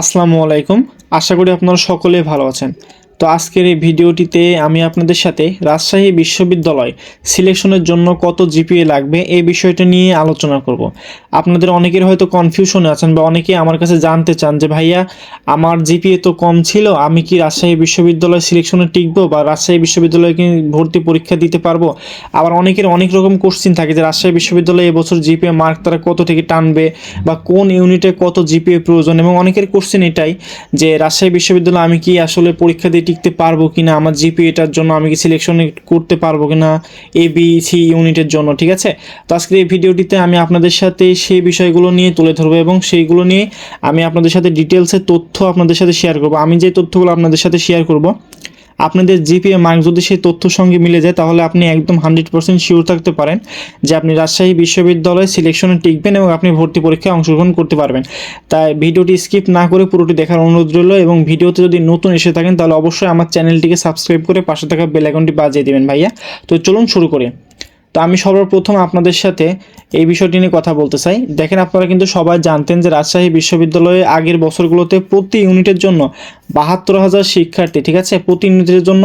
আসসালামু আলাইকুম। আশা করি আপনারা সকলে ভালো আছেন। তো আজকের এই ভিডিওটিতে আমি আপনাদের সাথে রাজশাহী বিশ্ববিদ্যালয় সিলেকশনের জন্য কত জিপিএ লাগবে এই বিষয়টা নিয়ে আলোচনা করব। আপনাদের অনেকের হয়তো কনফিউশনে আছেন বা অনেকে আমার কাছে জানতে চান যে, ভাইয়া, আমার জিপিএ তো কম ছিল, আমি কি রাজশাহী বিশ্ববিদ্যালয় সিলেকশনে টিকবো বা রাজশাহী বিশ্ববিদ্যালয়ে কি ভর্তি পরীক্ষা দিতে পারব? আবার অনেকের অনেক রকম কোশ্চিন থাকে যে, রাজশাহী বিশ্ববিদ্যালয়ে এবছর জিপিএ মার্ক তারা কত থেকে টানবে বা কোন ইউনিটে কত জিপিএ প্রয়োজন? এবং অনেকের কোশ্চেন এটাই যে, রাজশাহী বিশ্ববিদ্যালয়ে আমি কি আসলে পরীক্ষা দিয়ে টিকতে পারব কিনা, আমার জিপিএটার জন্য আমি কি সিলেকশন করতে পারব কিনা এ বি সি ইউনিটের জন্য, ঠিক আছে? তো আজকের এই ভিডিওটিতে আমি আপনাদের সাথে সেই বিষয়গুলো নিয়ে তুলে ধরবো এবং সেইগুলো নিয়ে আমি আপনাদের সাথে ডিটেলসে তথ্য আপনাদের সাথে শেয়ার করব। আমি যে তথ্যগুলো আপনাদের সাথে শেয়ার করব আপনাদের জিপিএ মার্ক যদি সেই তথ্যর সঙ্গে মিলে যায়, তাহলে আপনি একদম হান্ড্রেড পার্সেন্ট শিওর থাকতে পারেন যে আপনি রাজশাহী বিশ্ববিদ্যালয়ে সিলেকশনে টিকবেন এবং আপনি ভর্তি পরীক্ষায় অংশগ্রহণ করতে পারবেন। তাই ভিডিওটি স্কিপ না করে পুরোটি দেখার অনুরোধ রইল এবং ভিডিওতে যদি নতুন এসে থাকেন, তাহলে অবশ্যই আমার চ্যানেলটিকে সাবস্ক্রাইব করে পাশে থাকা বেল আইকনটি বাজিয়ে দেবেন ভাইয়া। তো চলুন শুরু করি। তো আমি সর্বপ্রথম আপনাদের সাথে এই বিষয়টি নিয়ে কথা বলতে চাই। দেখেন আপনারা কিন্তু সবাই জানতেন যে রাজশাহী বিশ্ববিদ্যালয়ে আগের বছরগুলোতে প্রতি ইউনিটের জন্য বাহাত্তর হাজার শিক্ষার্থী, ঠিক আছে? প্রতি ইউনিটের জন্য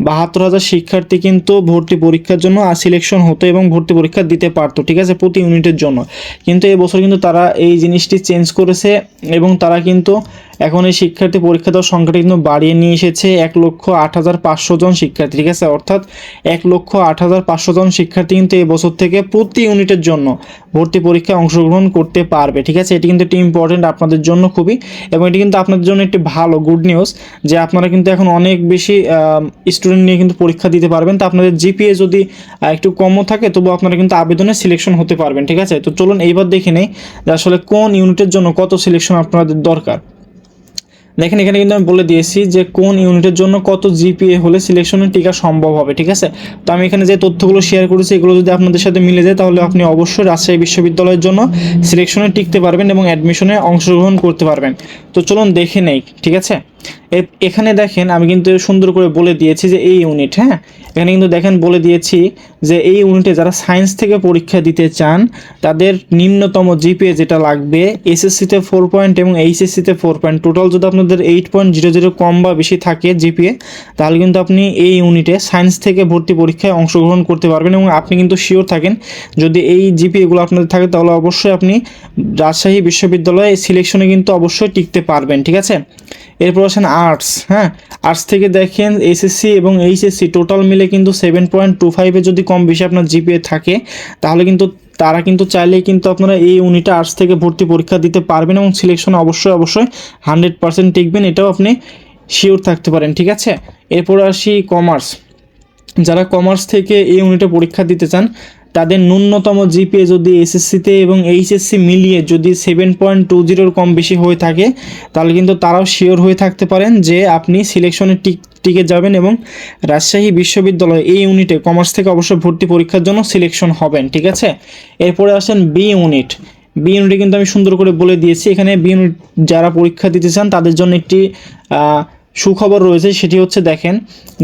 বাহাত্তর হাজার শিক্ষার্থী কিন্তু ভর্তি পরীক্ষার জন্য আর সিলেকশন হতো এবং ভর্তি পরীক্ষা দিতে পারতো, ঠিক আছে? প্রতি ইউনিটের জন্য। কিন্তু এবছর কিন্তু তারা এই জিনিসটি চেঞ্জ করেছে এবং তারা কিন্তু এখন এই শিক্ষার্থী পরীক্ষা দেওয়ার সংখ্যাটা কিন্তু বাড়িয়ে নিয়ে এসেছে এক লক্ষ আট হাজার পাঁচশো জন শিক্ষার্থী, ঠিক আছে? অর্থাৎ এক লক্ষ আট হাজার পাঁচশো জন শিক্ষার্থী কিন্তু এই বছর থেকে প্রতি ইউনিটের জন্য ভর্তি পরীক্ষায় অংশগ্রহণ করতে পারবে, ঠিক আছে? এটি কিন্তু একটি ইম্পর্টেন্ট আপনাদের জন্য খুবই এবং এটি কিন্তু আপনাদের জন্য একটি ভালো গুড নিউজ যে আপনারা কিন্তু এখন অনেক বেশি স্টুডেন্ট নিয়ে কিন্তু পরীক্ষা দিতে পারবেন। তো আপনাদের জিপিএ যদি একটু কমও থাকে তবু আপনারা কিন্তু আবেদনে সিলেকশন হতে পারবেন, ঠিক আছে? তো চলুন এইবার দেখে নেই যে আসলে কোন ইউনিটের জন্য কত সিলেকশন আপনাদের দরকার। দেখেন, এখানে কিন্তু আমি বলে দিয়েছি যে কোন ইউনিটের জন্য কত জিপিএ হলে সিলেকশনের টিকা সম্ভব হবে, ঠিক আছে? তো আমি এখানে যে তথ্যগুলো শেয়ার করেছি, এগুলো যদি আপনাদের সাথে মিলে যায়, তাহলে আপনি অবশ্যই রাজশাহী বিশ্ববিদ্যালয়ের জন্য সিলেকশনে টিকতে পারবেন এবং অ্যাডমিশনে অংশগ্রহণ করতে পারবেন। তো চলুন দেখে নেই, ঠিক আছে? এখানে দেখেন আমি কিন্তু সুন্দর করে বলে দিয়েছি যে এই ইউনিট হ্যাঁ? এখানে কিন্তু দেখেন বলে দিয়েছি যে এই ইউনিটে যারা সায়েন্স থেকে পরীক্ষা দিতে চান, তাদের নিম্নতম জিপিএ যেটা লাগবে এসএসসিতে ফোর পয়েন্ট এবং এইচএসসিতে ফোর পয়েন্ট টোটাল যদি আপনাদের এইট পয়েন্ট জিরো জিরো কম বা বেশি থাকে জিপিএ তাহলে কিন্তু আপনি এই ইউনিটে সায়েন্স থেকে ভর্তি পরীক্ষায় অংশগ্রহণ করতে পারবেন এবং আপনি কিন্তু শিওর থাকেন, যদি এই জিপিএগুলো আপনাদের থাকে তাহলে অবশ্যই আপনি রাজশাহী বিশ্ববিদ্যালয়ে সিলেকশনে কিন্তু অবশ্যই টিকতে পারবেন, ঠিক আছে? এরপর আসেন আর্টস হ্যাঁ? আর্টস থেকে দেখেন এসএসসি এবং এইচএসসি টোটাল মিলে কিন্তু সেভেন পয়েন্ট টু ফাইভে যদি কম বেশি আপনার জিপিএ থাকে, তাহলে কিন্তু তারা কিন্তু চাইলেই কিন্তু আপনারা এই ইউনিটে আর্টস থেকে ভর্তি পরীক্ষা দিতে পারবেন এবং সিলেকশন অবশ্যই অবশ্যই হান্ড্রেড পার্সেন্ট টিকবেন, এটাও আপনি শিওর থাকতে পারেন, ঠিক আছে? এরপর আসি কমার্স যারা কমার্স থেকে এই ইউনিটে পরীক্ষা দিতে চান তাদের ন্যূনতম জিপিএ যদি এসএসসিতে এবং এইচএসসি মিলিয়ে যদি সেভেন পয়েন্ট টু জিরোর কম বেশি হয়ে থাকে, তাহলে কিন্তু তারাও শিওর হয়ে থাকতে পারেন যে আপনি সিলেকশনে টিক, টিকে যাবেন এবং রাজশাহী বিশ্ববিদ্যালয় এই ইউনিটে কমার্স থেকে অবশ্যই ভর্তি পরীক্ষার জন্য সিলেকশন হবেন, ঠিক আছে? এরপরে আসেন বি ইউনিট বি ইউনিটে কিন্তু আমি সুন্দর করে বলে দিয়েছি, এখানে বি ইউনিট যারা পরীক্ষা দিতে চান, তাদের জন্য একটি সুখবর রয়েছে সেটি হচ্ছে দেখেন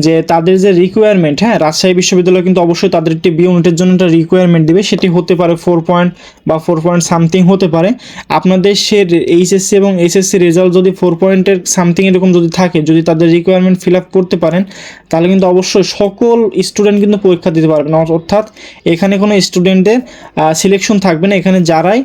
যে তাদের যে রিকোয়ারমেন্ট হ্যাঁ রাজশাহী বিশ্ববিদ্যালয় কিন্তু অবশ্যই তাদের একটি বি ইউনিটের জন্য একটা রিকোয়ারমেন্ট দেবে। সেটি হতে পারে ফোর পয়েন্ট বা ফোর পয়েন্ট সামথিং হতে পারে। আপনাদের সে এইচএসসি এবং এসএসসি রেজাল্ট যদি ফোর পয়েন্টের সামথিং এরকম যদি থাকে, যদি তাদের রিকোয়ারমেন্ট ফিল আপ করতে পারেন, তাহলে কিন্তু অবশ্যই সকল স্টুডেন্ট কিন্তু পরীক্ষা দিতে পারবেন। অর্থাৎ এখানে কোনো স্টুডেন্টের সিলেকশন থাকবে না। এখানে যারাই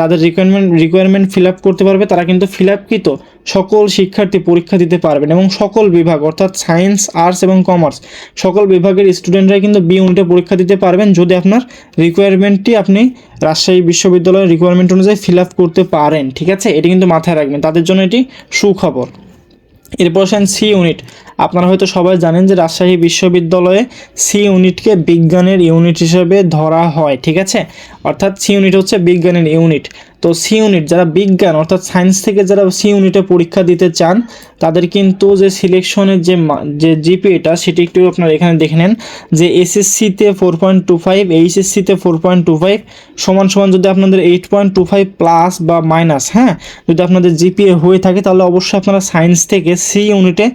তাদের রিকোয়ারমেন্ট রিকোয়ারমেন্ট ফিল আপ করতে পারবে, তারা কিন্তু ফিল আপকৃত সকল শিক্ষার্থী পরীক্ষা দিতে পারবেন এবং সকল বিভাগ, অর্থাৎ সায়েন্স, আর্টস এবং কমার্স, সকল বিভাগের স্টুডেন্টরাই কিন্তু বি ইউনিটে পরীক্ষা দিতে পারবেন যদি আপনার রিকোয়ারমেন্টটি আপনি রাজশাহী বিশ্ববিদ্যালয়ের রিকোয়ারমেন্ট অনুযায়ী ফিল আপ করতে পারেন, ঠিক আছে? এটি কিন্তু মাথায় রাখবেন। তাদের জন্য এটি সুখবর। এরপর আসেন সি ইউনিট আপনারা হয়তো সবাই জানেন যে রাজশাহী বিশ্ববিদ্যালয়ে সি ইউনিটকে বিজ্ঞানের ইউনিট হিসেবে ধরা হয়, ঠিক আছে? অর্থাৎ সি ইউনিট হচ্ছে বিজ্ঞানের ইউনিট তো সি ইউনিট যারা বিজ্ঞান, অর্থাৎ সায়েন্স থেকে যারা সি ইউনিটে পরীক্ষা দিতে চান, তাদের কিন্তু যে সিলেকশনের যে যে জিপিএটা সেটি একটু আপনারা এখানে দেখে নেন যে এসএসসিতে ফোর পয়েন্ট টু ফাইভ এইচএসসিতে ফোর পয়েন্ট টু ফাইভ সমান সমান যদি আপনাদের eight point two five plus বা মাইনাস হ্যাঁ? যদি আপনাদের জিপিএ হয়ে থাকে, তাহলে অবশ্যই আপনারা সায়েন্স থেকে সি ইউনিটে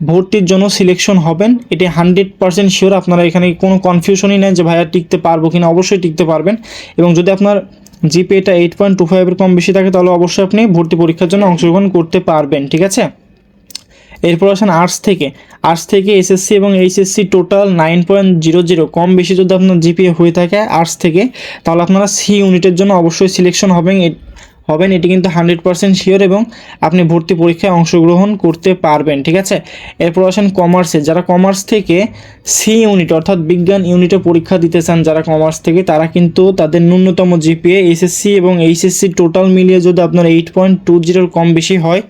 ভর্তির জন্য সিলেকশন হবেন। এটি হান্ড্রেড পার্সেন্ট শিওর আপনারা এখানে কোনো কনফিউশনই নেই যে ভাইয়া টিকতে পারব কিনা, অবশ্যই টিকতে পারবেন। এবং যদি আপনার জিপিএটা এইট পয়েন্ট টু ফাইভের কম বেশি থাকে, তাহলে অবশ্যই আপনি ভর্তি পরীক্ষার জন্য অংশগ্রহণ করতে পারবেন, ঠিক আছে? এরপর আসেন আর্টস থেকে। আর্টস থেকে এসএসসি এবং HSC total nine point zero zero কম বেশি যদি আপনার জিপিএ হয়ে থাকে আর্টস থেকে, তাহলে আপনারা সি ইউনিটের জন্য অবশ্যই সিলেকশন হবেন। হবেন, এটি কিন্তু হান্ড্রেড পার্সেন্ট শিওর এবং আপনি ভর্তি পরীক্ষায় অংশগ্রহণ করতে পারবেন, ঠিক আছে? এরপর আসেন কমার্সে যারা কমার্স থেকে সি ইউনিট অর্থাৎ বিজ্ঞান ইউনিটে পরীক্ষা দিতে চান, যারা কমার্স থেকে, তারা কিন্তু তাদের ন্যূনতম জিপিএ এসএসসি এবং এইচএসসি টোটাল মিলিয়ে যদি আপনার এইট পয়েন্ট টু জিরোর কম বেশি হয়,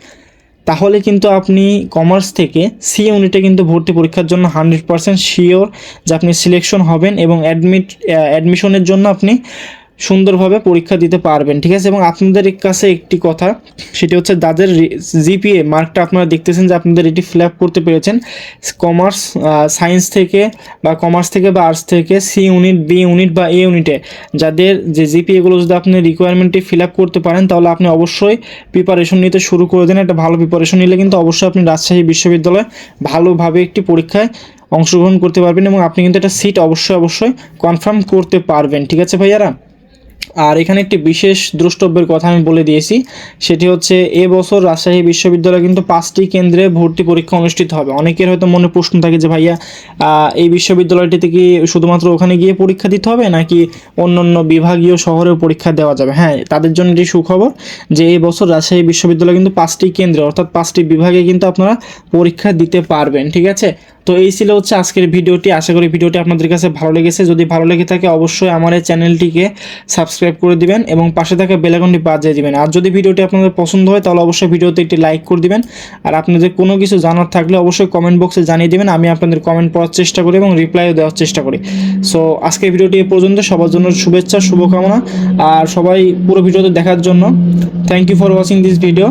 তাহলে কিন্তু আপনি কমার্স থেকে সি ইউনিটে কিন্তু ভর্তি পরীক্ষার জন্য হান্ড্রেড পার্সেন্ট শিওর যে আপনি সিলেকশন হবেন এবং অ্যাডমিট অ্যাডমিশনের জন্য আপনি সুন্দরভাবে পরীক্ষা দিতে পারবেন, ঠিক আছে? এবং আপনাদের কাছে একটি কথা, সেটি হচ্ছে যাদের জিপিএ মার্কটা আপনারা দেখতেছেন যে আপনাদের এটি ফিল আপ করতে পেরেছেন। কমার্স সায়েন্স থেকে বা কমার্স থেকে বা আর্টস থেকে সি ইউনিট, বি ইউনিট বা এ ইউনিটে যাদের যে জিপিএগুলো যদি আপনি রিকোয়ারমেন্টটি ফিল আপ করতে পারেন, তাহলে আপনি অবশ্যই প্রিপারেশন নিতে শুরু করে দেন। একটা ভালো প্রিপারেশন নিলে কিন্তু অবশ্যই আপনি রাজশাহী বিশ্ববিদ্যালয়ে ভালোভাবে একটি পরীক্ষায় অংশগ্রহণ করতে পারবেন এবং আপনি কিন্তু একটা সিট অবশ্যই অবশ্যই কনফার্ম করতে পারবেন, ঠিক আছে ভাইয়ারা? আর এখানে একটি বিশেষ দ্রষ্টব্যের কথা আমি বলে দিয়েছি, সেটি হচ্ছে এ বছর রাজশাহী বিশ্ববিদ্যালয় কিন্তু পাঁচটি কেন্দ্রে ভর্তি পরীক্ষা অনুষ্ঠিত হবে। অনেকের হয়তো মনে প্রশ্ন থাকে যে, ভাইয়া এই বিশ্ববিদ্যালয়টিতে কি শুধুমাত্র ওখানে গিয়ে পরীক্ষা দিতে হবে, নাকি অন্য অন্য বিভাগীয় শহরেও পরীক্ষা দেওয়া যাবে? হ্যাঁ তাদের জন্য এটি সুখবর যে এই বছর রাজশাহী বিশ্ববিদ্যালয় কিন্তু পাঁচটি কেন্দ্রে, অর্থাৎ পাঁচটি বিভাগে কিন্তু আপনারা পরীক্ষা দিতে পারবেন, ঠিক আছে? তো এই ছিল হচ্ছে আজকের ভিডিওটি। আশা করি ভিডিওটি আপনাদের কাছে ভালো লেগেছে। যদি ভালো লেগে থাকে অবশ্যই আমার এই চ্যানেলটিকে সাবস্ক্রাইব করে দিবেন এবং পাশে থাকা বেলাকনটি বাজিয়ে দিবেন। আর যদি ভিডিওটি আপনাদের পছন্দ হয়, তাহলে অবশ্যই ভিডিওতে একটি লাইক করে দিবেন। আর আপনাদের কোনো কিছু জানার থাকলে অবশ্যই কমেন্ট বক্সে জানিয়ে দিবেন। আমি আপনাদের কমেন্ট পড়ার চেষ্টা করি এবং রিপ্লাইও দেওয়ার চেষ্টা করি। সো আজকের ভিডিওটি এ পর্যন্ত। সবার জন্য শুভেচ্ছা, শুভকামনা। আর সবাই পুরো ভিডিওতে দেখার জন্য। Thank you for watching this video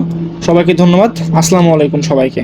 সবাইকে ধন্যবাদ। আসসালামু আলাইকুম সবাইকে।